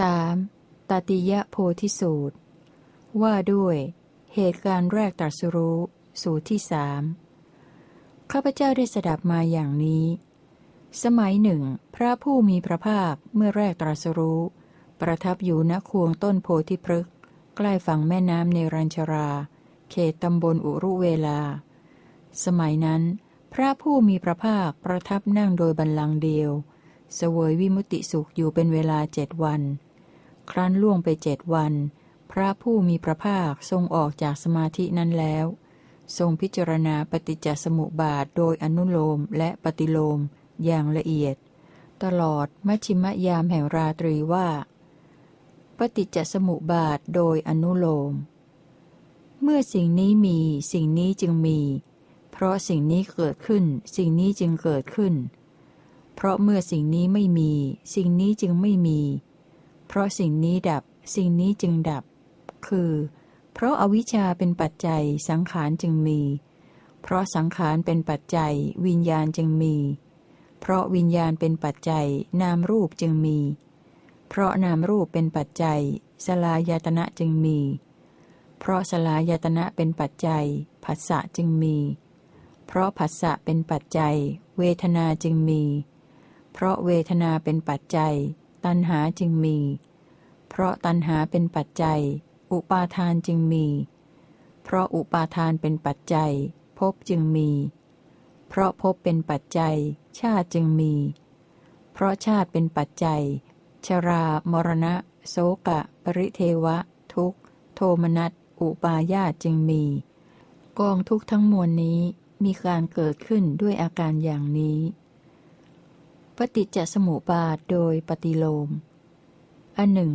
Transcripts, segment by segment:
3. ตติยะโพธิสูตร ว่าด้วย เหตุการณ์แรกตรัสรู้ สูตรที่สามข้าพเจ้าได้สดับมาอย่างนี้ สมัยหนึ่ง พระผู้มีพระภาคเมื่อแรกตรัสรู้ ประทับอยู่ณควงต้นโพธิพฤกษ์ใกล้ฝั่งแม่น้ำในรัญชรา เขตตำบลอุรุเวลา สมัยนั้น พระผู้มีพระภาคประทับนั่งโดยบันลังก์เดียว เสวยวิมุติสุขอยู่เป็นเวลาเจ็ดวัน ครั้นล่วงไปเจ็ดวัน พระผู้มีพระภาคทรงออกจากสมาธินั้นแล้ว ทรงพิจารณาปฏิจจสมุปบาทโดยอนุโลมและปฏิโลมอย่างละเอียด ตลอดมัชิมยามแห่งราตรีว่า ปฏิจจสมุปบาทโดยอนุโลม เมื่อสิ่งนี้มีสิ่งนี้จึงมี เพราะสิ่งนี้เกิดขึ้น สิ่งนี้จึงเกิดขึ้น เพราะเมื่อสิ่งนี้ไม่มี สิ่งนี้จึงไม่มีเพราะสิ่งนี้ดับ สิ่งนี้จึงดับ คือ เพราะอาวิชชาเป็นปัจจัยสังขารจึงมี เพราะสังขารเป็นปัจจัย วิญญาณจึงมี เพราะวิญญาณเป็นปัจจัย นามรูปจึงมี เพราะนามรูปเป็นปัจจัย สลายตนะจึงมี เพราะสลายตนะเป็นปัจจัยผัสสะจึงมี เพราะผัสสะเป็นปัจจัย เวทนาจึงมี เพราะเวทนาเป็นปัจจัย ตัณหาจึงมี เพราะตัณหาเป็นปัจจัย อุปาทานจึงมี เพราะอุปาทานเป็นปัจจัยภพจึงมี เพราะภพเป็นปัจจัย ชาติจึงมี เพราะชาติเป็นปัจจัย ชรา มรณะ โสกะ ปริเทวะ ทุกโทมนัส อุปาญาตจึงมี กองทุกทั้งมวลนี้มีการเกิดขึ้นด้วยอาการอย่างนี้ ปฏิจจสมุปบาทโดยปฏิโลม อันหนึ่ง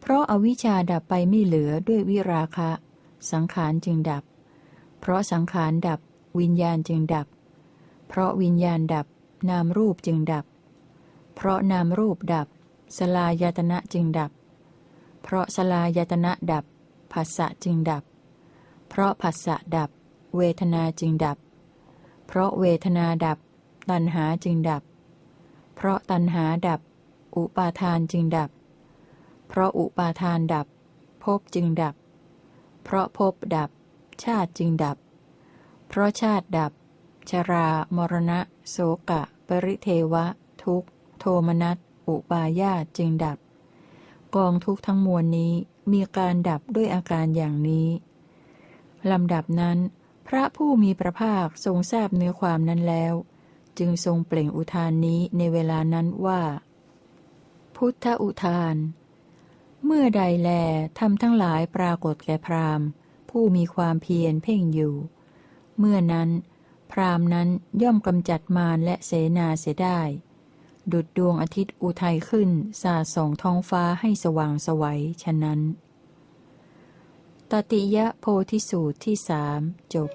เพราะอาวิชชาดับไปไม่เหลือด้วยวิราคะ สังขารจึงดับ เพราะสังขารดับ วิญญาณจึงดับ เพราะวิญญาณดับ นามรูปจึงดับ เพราะนามรูปดับ สลายตนะจึงดับ เพราะสลายตนะดับผัสสะจึงดับ เพราะผัสสะดับ เวทนาจึงดับ เพราะเวทนาดับ ตัณหาจึงดับ เพราะตัณหาดับ อุปาทานจึงดับ เพราะอุปาทานดับภพจึงดับ เพราะภพดับ ชาติจึงดับ เพราะชาติดับ ชรา มรณะ โสกะ ปริเทวะ ทุกโทมนัส อุปาญาตจึงดับ กองทุกทั้งมวลนี้มีการดับด้วยอาการอย่างนี้ ลำดับนั้น พระผู้มีพระภาคทรงทราบเนื้อความนั้นแล้ว จึงทรงเปล่งอุทานนี้ในเวลานั้นว่า พุทธอุทาน เมื่อใดแลทำทั้งหลายปรากฏแก่พรามผู้มีความเพียรเพ่งอยู่ เมื่อนั้น พรามนั้นย่อมกำจัดมารและเสนาเสียได้ ดุดดวงอาทิตย์อุทัยขึ้นสาส่องท้องฟ้าให้สว่างสวัยฉะนั้นตติยะโพธิสูตรที่สามจบ